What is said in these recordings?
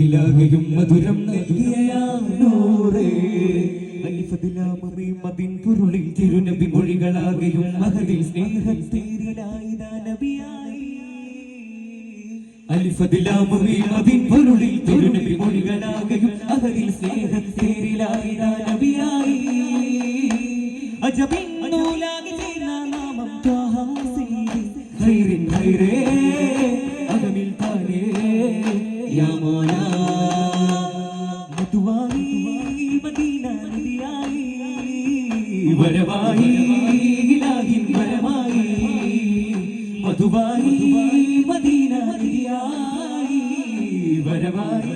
റൂഹിലാകയും മധുരം അലിഫതിലാമമീ മതിൻ പൊരുളിൽ തിരുനബി മൊഴികളാകയും മഹതിൽ സ്നേഹത്തേരിലായി നബിയായി. അലിഫതിലാമമീ മതിൻ പൊരുളിൽ തിരുനബി മൊഴികളാകയും മഹതിൽ സ്നേഹത്തേരിലായി നബിയായി. അജബിൻ നൂലാകി ചേർന്ന നാമം ത്വാഹ സീരി. ഖൈറിൻ ഖൈറേ വരവായി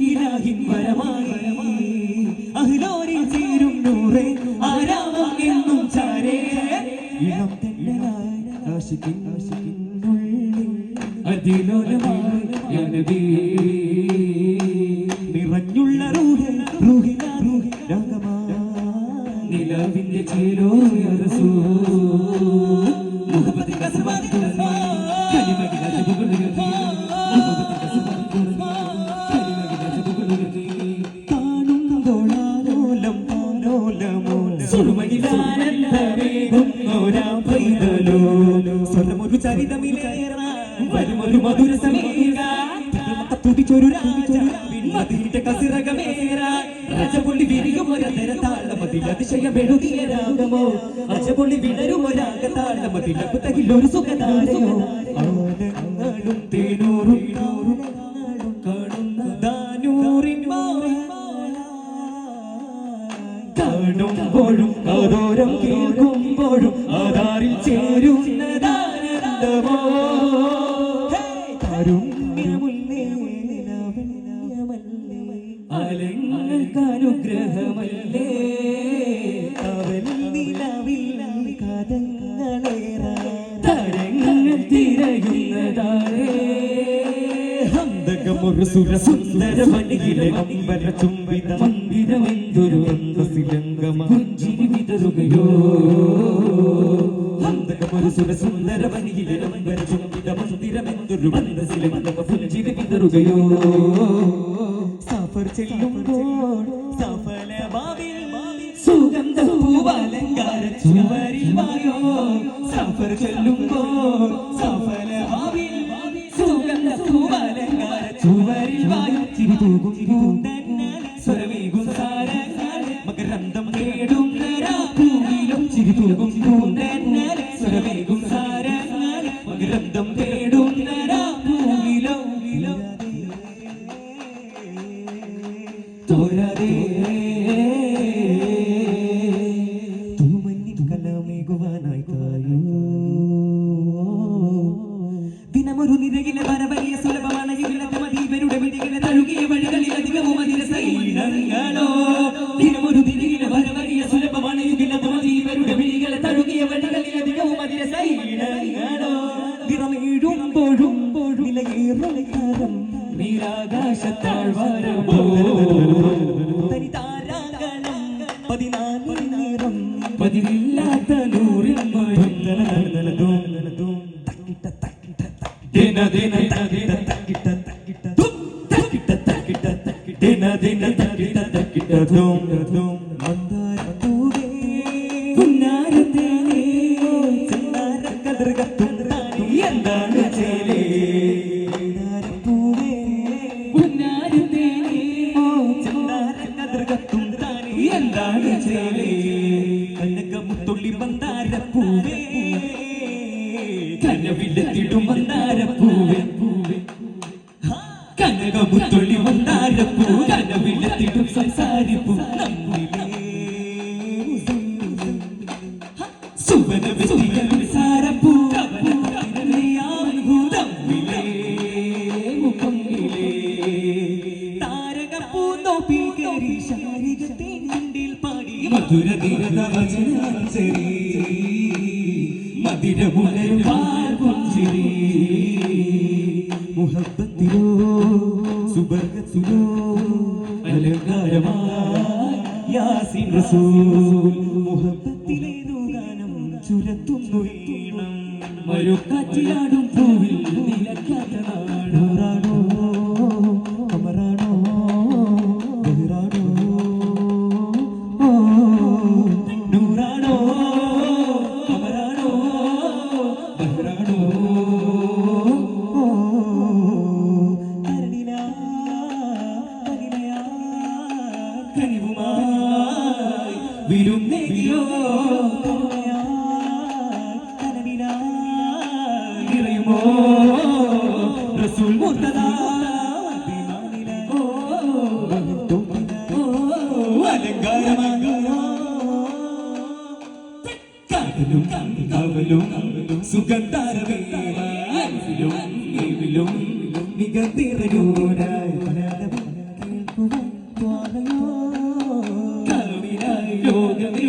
ഇലാഹിൻ വരമായി മതിലിന്റെ കസിറകമേറാൻ രാജപുള്ളി വിരിയും ഒരതര താളമതിൽ അതിശയമെഴുതിയ രാഗമോ? രാജപുള്ളി വിടരും സുഖതാരയോ തേനൂറും താറുകളും കാണുന്ന ദാനൂറിൻ കാണുമ്പോഴും കേൾക്കുമ്പോഴും ആധാറിൽ ചേരുന്നതാനന്ദമോ മന്ദിരമെന്തൊരു അന്തസിലംഗമാഞ്ചിരി വിതറുകയോ ഹന്തകമൊരു സുരസുന്ദര മണിയിലെ അമ്പര ചുംബിത മന്ദിരമെന്തൊരു സഫർ ചെല്ലുമ്പോൾ നിലയേറും നീരാകാശത്താഴ്വാരമോ തനിതാരാഗണം പതിനാല് നിറം. തക്കിട്ട തക്കിട്ട ദിന ദിന തകിട തക്കിട്ട തക്കിട്ട തക്കിട്ട തക്കിട്ട തക്കിട്ട. ദിന ദിന തകിട തക്കിട്ട തും തും. മന്ദാരപ്പൂവേ പുന്നാരത്തേനേ ചെന്നാരക്കതിർകത്തും താനേ എന്താണ് കനകമുത്തുള്ളി മന്ദാരപ്പൂ കനവിലെത്തിടും സംസാരിപ്പൂ സുവന വ്യക്തികൾ സാരപ്പൂ മധുര ധീരത വചനാഞ്ചരി മധുരമുണരും പുഞ്ചിരി ഓ റസൂൽ മുർത്തദ കവലും സുഗന്ധാരവേലും നികത്തിറങ്ങൂരായി കേൾക്കുവാൻ ലോകമേ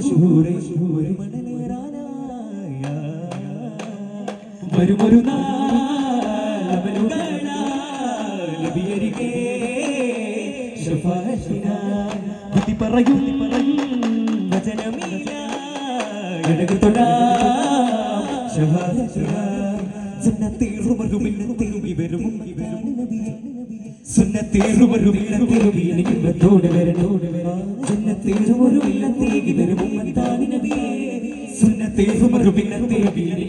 മഷൂരെ ഒരു മണലേറാനായി. വരുമൊരു നാളവിയരികെ ബുദ്ധി പറയും വചനമില്ല ഇടകു തൊടാം. ശഫാഅത്തിന. സുന്നത്തേറുമറുമില്ലത്തേറുമി വരും. സുന്നത്തേറുമറുമില്ലത്തേറുമി എനിക്ക് ഇമ്പത്തോടെ വരണോട് സുന്നത്തേറുമറുമില്ലത്തേകി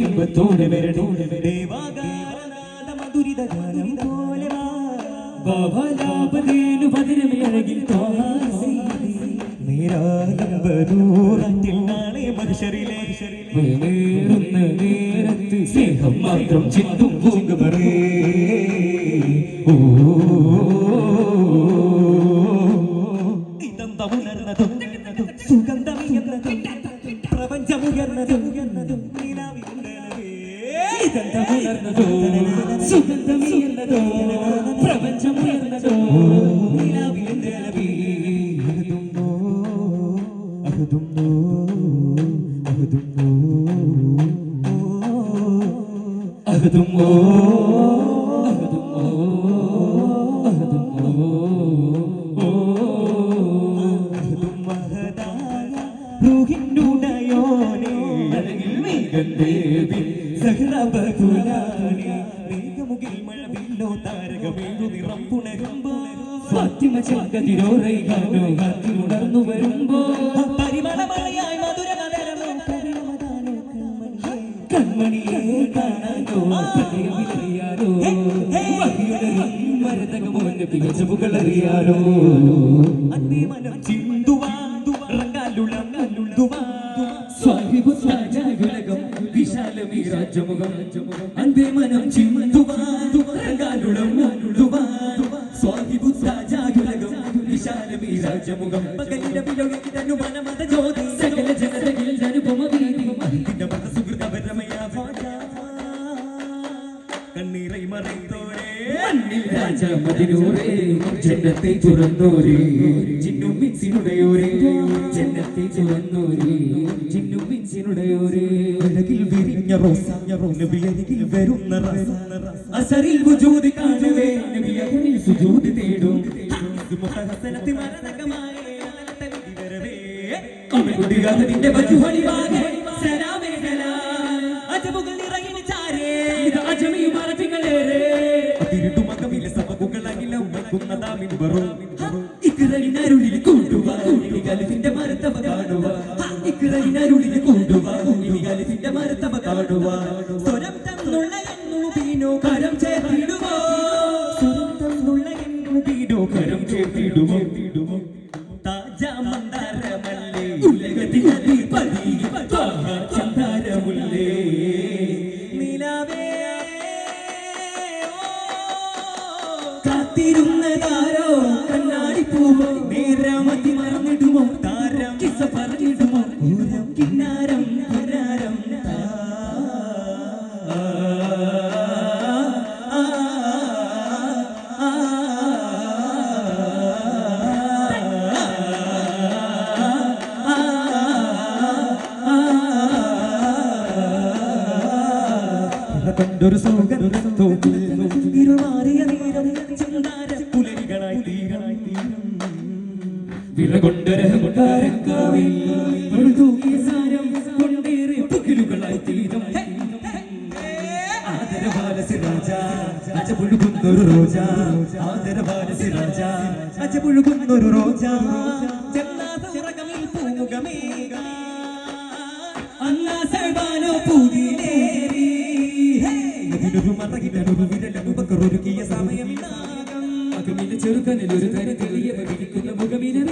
ഇമ്പത്തോടെ വരണോട് മധുരിത ഗാനം നേരത്ത് സ്നേഹം മാത്രം ചിന്തും പൂങ്കുമറേ സുഗന്ധമുയർന്നതും പ്രപഞ്ചമുയർന്നതും ഇതന്തമുണർന്നതോ സുഗന്ധമുയർന്നതോ. പ്രപഞ്ചമുയർന്നതോ ഫാത്തിമ ചെങ്കതിരോറൈകാനോ കാത്തി ഉണർന്നു വരുമ്പോ പരിമളമഴയായി മധുരമതരമോ പരിമളമതാനോ കൺമണിയെ കാണാനോ അറിയാനോ മരതകമോന്റെ മരതകമോ പികച്ചവുകൾ അറിയാനോ അന്നേ മനം ചിന്തുവാൻ റങ്കാലുളം കല്ലുള്ളുവാൻ സ്വാഹിബു സാജാകുലകം വിശാലമീ രാജമുഖം. അന്തേ മനം ചിന്തുവാൻ സാജാകുലകം വിശാലമീ രാജമുഖം പകലിരവിലൊഴുകിതന്നു മനമത ജ്യോതി. സകല ജനതയിൽ അനുപമ വീതി അതിന്റെ മത സുഹൃതപരമയ കണ്ണീரை മറൈത്തോരേ മണ്ണിൽ രാജ മതിനൂരേ ജന്നത്തെ തുറന്നോരേ. ചിന്നും മിൻസിനുടയോരേ. ജന്നത്തെ തുറന്നോരേ. ചിന്നും മിൻസിനുടയോരേ. അഴകിൽ വിരിഞ്ഞ റോസ നബിയരികിൽ വരുന്ന റസ അസറിൽ വുജൂദ് കാണുവേ. നബിയരിൽ സുജൂദ് തേടും. അമികുടികാതനിന്റെ വജുഹളിവാകെ സലാമേ സലാം അജബുകൾ നിറയിന് ചാരേ ഇത് അജമിയും അറബികളേറെ അതിരുട്ടുമകമിലെ സബകുകളകിലും വയ്ക്കുന്നതാമിൻ വറും ഇക്കിറയിനരുളിൽ കൊണ്ടുവാ ഇനി ഗലിഫിന്റെ മരത്തവ കാണുക ഇക്കിറയിനരുളിൽ കൊണ്ടുവാ ഗലിഫിന്റെ മരത്തവ കാണുക സ്വരം തന്നുള്ള എന്നു പീനോ കരം ചേർത്തിടുമോ കാത്തിരുന്നതാരോ? കണ്ണാടി പൂവോ നേരമതി മറന്നിടുമോ? താരം കിസ പറഞ്ഞിടുമോ? കിന്നാരം കണ്ടൊരു സുഗന്ധത്തോപ്പിൽ ഇരുമാറിയ നേരം ചിന്താര പുലരികളായി തീരായി തീരും വിളകൊണ്ടരകൊണ്ടാരക്കാവിൽ തൂക്കിയ സാരം കൊണ്ടേറെ പുകിലുകളായി തീരും അജപുഴുകുന്നൊരു റോജ ആദരവാലസി രാജ അജപുഴുകുന്നൊരു റോജ ജന്നാത ഉറകമിൽ പൂമുഖമേക അല്ലാ സർവാനോ പൂതിയിലേറി അതിനൊരു മറകിലൊരു വിരലനുപക്കറൊരുക്കിയ സമയമിനാകം അകമിലെ ചെറുക്കനിൽ ഒരു തരി തെളിയവ വിളിക്കുന്ന മുഖമിലെ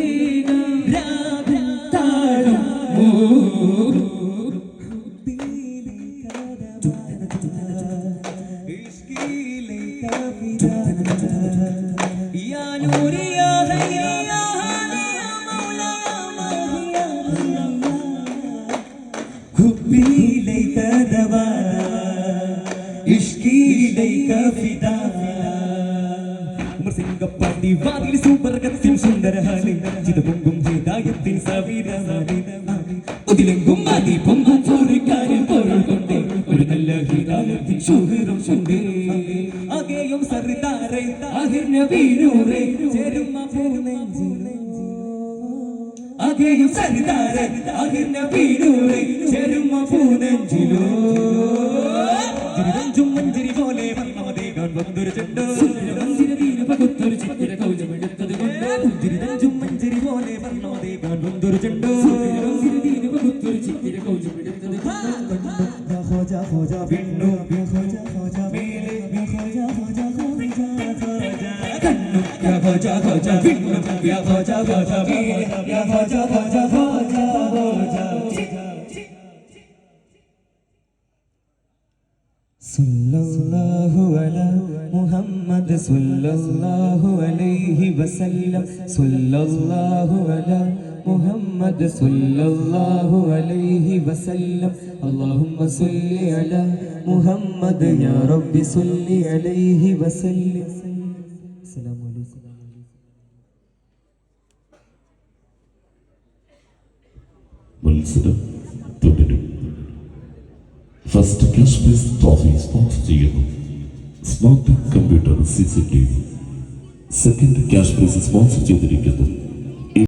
ഉമർ സിംഗപ്പാട്ടി വാതിൽ സൂപർഗത്തിൻ സുന്ദരഹാലി. ചിതപൊങ്കും ഹിദായത്തിൻ സവിരമാലി ഉതിലെങ്കും മതി പൊങ്കും പൂരിക്കാരിൽ പൊരുൾ കൊണ്ട് ഒരു നല്ല ഹിദായത്തിൻ ശുഹറും കൊണ്ട് ആകെയും സർദാറെ നബീനൂറെ ചേരുമ്മ പൂനെഞ്ചിലോ ആകെയും സർദാറെ ആഹിർ നബീനൂറെ ചേരുമ്മ പൂനെഞ്ചിലോ മഞ്ചരി പോലെ വന്നമതേ വന്നൊരു ചെണ്ടോ. يا فوجا فوجا يا فوجا فوجا فوجا فوجا صلى الله على محمد صلى الله عليه وسلم. صلى الله على محمد صلى الله عليه وسلم. اللهم صل على محمد يا رب صل عليه وسلم. السلام عليكم. മത്സരം തുടരും. First cash prize trophy sponsor ചെയ്യുന്നു. Smart computer C C T V second cash prize sponsor ചെയ്തിരിക്കുന്നു.